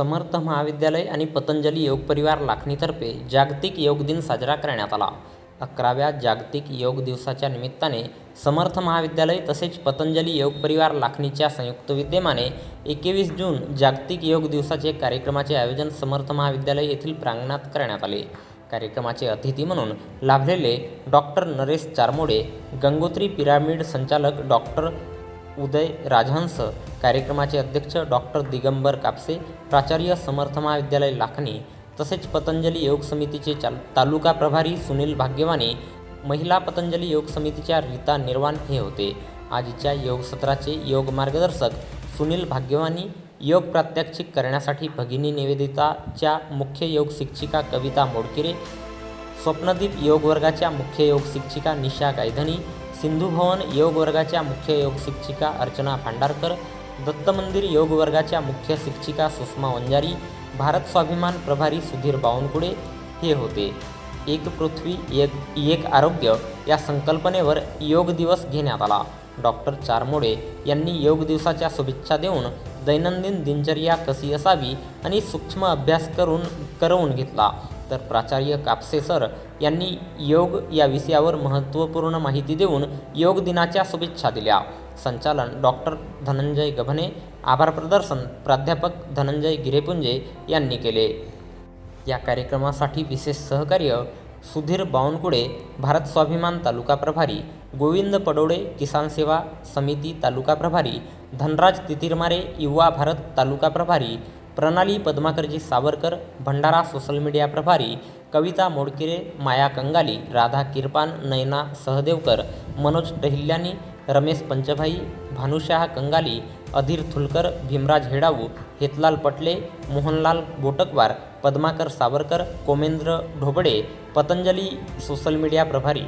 समर्थ महाविद्यालय आणि पतंजली योग परिवार लाखणीतर्फे जागतिक योग दिन साजरा करण्यात आला. अकराव्या जागतिक योग दिवसाच्या निमित्ताने समर्थ महाविद्यालय तसेच पतंजली योग परिवार लाखणीच्या संयुक्त विद्यमाने एकवीस जून जागतिक योग दिवसाचे कार्यक्रमाचे आयोजन समर्थ महाविद्यालय येथील प्रांगणात करण्यात आले. कार्यक्रमाचे अतिथी म्हणून लाभलेले डॉक्टर नरेश चारमोडे गंगोत्री पिरामिड संचालक डॉक्टर उदय राजहंस कार्यक्रमाचे अध्यक्ष डॉक्टर दिगंबर कापसे प्राचार्य समर्थ महाविद्यालय लाखणे तसेच पतंजली योग समितीचे चाल तालुका प्रभारी सुनील भाग्यवानी महिला पतंजली योग समितीच्या रीता निर्वाण हे होते. आजच्या योग सत्राचे योग मार्गदर्शक सुनील भाग्यवानी योग प्रात्यक्षिक करण्यासाठी भगिनी निवेदिताच्या मुख्य योग शिक्षिका कविता मोडकिरे स्वप्नदीप योग वर्गाच्या मुख्य योग शिक्षिका निशा गायधनी सिंधू भवन योग वर्गाच्या मुख्य योग शिक्षिका अर्चना भांडारकर दत्त मंदिर योग वर्गाच्या मुख्य शिक्षिका सुषमा वंजारी भारत स्वाभिमान प्रभारी सुधीर बावनकुळे हे होते. एक पृथ्वी एक एक आरोग्य या संकल्पनेवर योग दिवस घेण्यात आला. डॉक्टर चारमोडे यांनी योग दिवसाच्या शुभेच्छा देऊन दैनंदिन दिनचर्या कशी असावी आणि सूक्ष्म अभ्यास करून करवून घेतला. तर प्राचार्य कापसे सर यांनी योग या विषयावर महत्त्वपूर्ण माहिती देऊन योग दिनाच्या शुभेच्छा दिल्या. संचालन डॉक्टर धनंजय गभने आभार प्रदर्शन प्राध्यापक धनंजय गिरेपुंजे यांनी केले. या कार्यक्रमासाठी विशेष सहकार्य सुधीर बावनकुळे भारत स्वाभिमान तालुका प्रभारी गोविंद पडोळे किसान सेवा समिती तालुका प्रभारी धनराज तितिरमारे युवा भारत तालुका प्रभारी प्रणाली पद्माकरजी सावरकर भंडारा सोशल मीडिया प्रभारी कविता मोडकिरे माया कंगाली राधा किरपान नयना सहदेवकर मनोज टहिल्यानी रमेश पंचभाई भानुशाह कंगाली अधीर थुलकर भीमराज हेडाऊ हेतलाल पटले मोहनलाल बोटकवार पद्माकर सावरकर कोमेंद्र ढोबळे पतंजली सोशल मीडिया प्रभारी.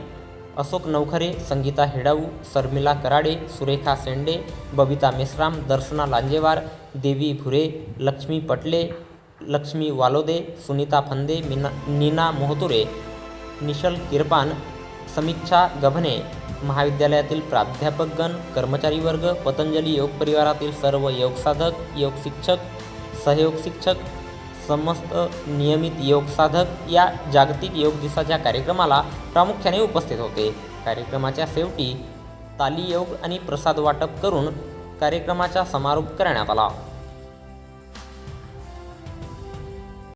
अशोक नवखरे संगीता हेडाऊ शर्मिला कराडे सुरेखा सेंडे बबिता मेश्राम दर्शना लांजेवार देवी भुरे लक्ष्मी पटले लक्ष्मी वालोदे सुनीता फंदे मीना नीना मोहतुरे निशल किरपान समीक्षा गभने महाविद्यालयातील प्राध्यापकगण कर्मचारी वर्ग पतंजली योग परिवारातील सर्व योगसाधक योग शिक्षक सहयोग शिक्षक समस्त नियमित योग साधक या जागतिक योग दिवसाच्या कार्यक्रमाला प्रामुख्याने उपस्थित होते. कार्यक्रमाच्या शेवटी ताली योग आणि प्रसाद वाटप करून कार्यक्रमाचा समारोप करण्यात आला.